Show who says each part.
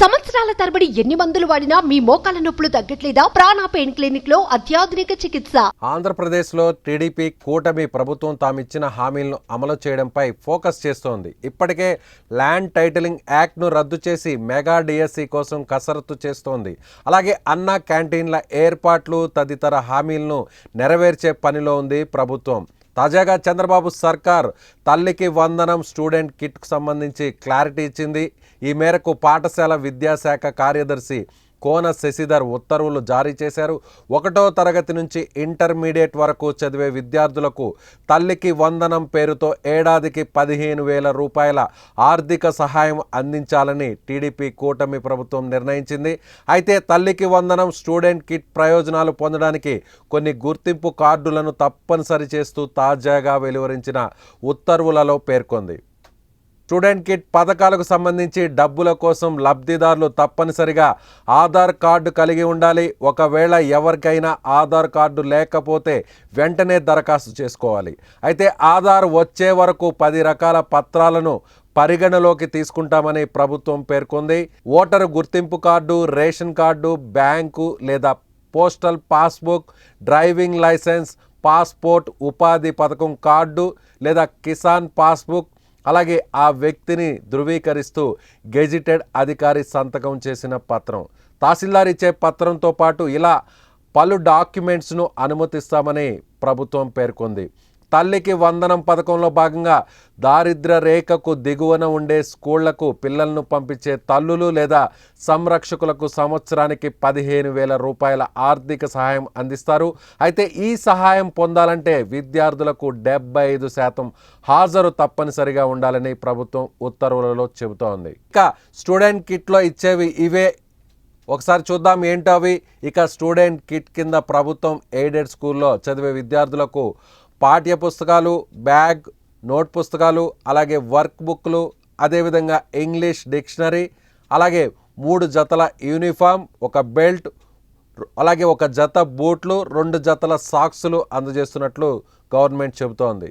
Speaker 1: సంవత్సరాల తరబడి ఎన్ని మందులు వాడినా మీ మోకాల నొప్పులు తగ్గట్లేదా? ప్రాణ పెయిన్ క్లినిక్లో అత్యాధునిక చికిత్స.
Speaker 2: ఆంధ్రప్రదేశ్లో టీడీపీ కూటమి ప్రభుత్వం తామిచ్చిన హామీలను అమలు చేయడంపై ఫోకస్ చేస్తోంది. ఇప్పటికే ల్యాండ్ టైటిలింగ్ యాక్ట్ను రద్దు చేసి మెగా డిఎస్సి కోసం కసరత్తు చేస్తోంది. అలాగే అన్న క్యాంటీన్ల ఏర్పాట్లు తదితర హామీలను నెరవేర్చే పనిలో ఉంది ప్రభుత్వం. తాజాగా చంద్రబాబు సర్కార్ తల్లికి వందనం స్టూడెంట్ కిట్కు సంబంధించి క్లారిటీ ఇచ్చింది. ఈ మేరకు పాఠశాల విద్యాశాఖ కార్యదర్శి కోన శశిధర్ ఉత్తర్వులు జారీ చేశారు. ఒకటో తరగతి నుంచి ఇంటర్మీడియట్ వరకు చదివే విద్యార్థులకు తల్లికి వందనం పేరుతో ఏడాదికి పదిహేను వేల రూపాయల ఆర్థిక సహాయం అందించాలని టీడీపీ కూటమి ప్రభుత్వం నిర్ణయించింది. అయితే తల్లికి వందనం స్టూడెంట్ కిట్ ప్రయోజనాలు పొందడానికి కొన్ని గుర్తింపు కార్డులను తప్పనిసరి చేస్తూ తాజాగా వెలువరించిన ఉత్తర్వులలో పేర్కొంది. స్టూడెంట్ కిట్ పథకాలకు సంబంధించి డబ్బుల కోసం లబ్ధిదారులు తప్పనిసరిగా ఆధార్ కార్డు కలిగి ఉండాలి. ఒకవేళ ఎవరికైనా ఆధార్ కార్డు లేకపోతే వెంటనే దరఖాస్తు చేసుకోవాలి. అయితే ఆధార్ వచ్చే వరకు పది రకాల పత్రాలను పరిగణలోకి తీసుకుంటామని ప్రభుత్వం పేర్కొంది. ఓటరు గుర్తింపు కార్డు రేషన్ కార్డు బ్యాంకు లేదా postal passbook driving licence passport ఉపాధి పథకం కార్డు లేదా కిసాన్ పాస్బుక్ అలాగే ఆ వ్యక్తిని ధృవీకరిస్తూ గెజిటెడ్ అధికారి సంతకం చేసిన పత్రం. తహసీల్దార్ ఇచ్చే పత్రంతో పాటు ఇలా పలు డాక్యుమెంట్స్ను అనుమతిస్తామని ప్రభుత్వం పేర్కొంది. తల్లికి వందనం పథకంలో భాగంగా దారిద్ర రేఖకు దిగువన ఉండే స్కూళ్ళకు పిల్లలను పంపించే తల్లులు లేదా సంరక్షకులకు సంవత్సరానికి పదిహేను వేల రూపాయల ఆర్థిక సహాయం అందిస్తారు. అయితే ఈ సహాయం పొందాలంటే విద్యార్థులకు డెబ్బై ఐదు శాతం హాజరు తప్పనిసరిగా ఉండాలని ప్రభుత్వం ఉత్తర్వులలో చెబుతోంది. ఇక స్టూడెంట్ కిట్లో ఇచ్చేవి ఇవే. ఒకసారి చూద్దాం ఏంటో అవి ఇక స్టూడెంట్ కిట్ కింద ప్రభుత్వం ఎయిడెడ్ స్కూల్లో చదివే విద్యార్థులకు పాఠ్య పుస్తకాలు బ్యాగ్ నోట్ పుస్తకాలు అలాగే వర్క్ బుక్లు అదేవిధంగా ఇంగ్లీష్ డిక్షనరీ అలాగే మూడు జతల యూనిఫామ్ ఒక బెల్ట్ అలాగే ఒక జత బూట్లు రెండు జతల సాక్సులు అందజేస్తున్నట్లు గవర్నమెంట్ చెబుతోంది.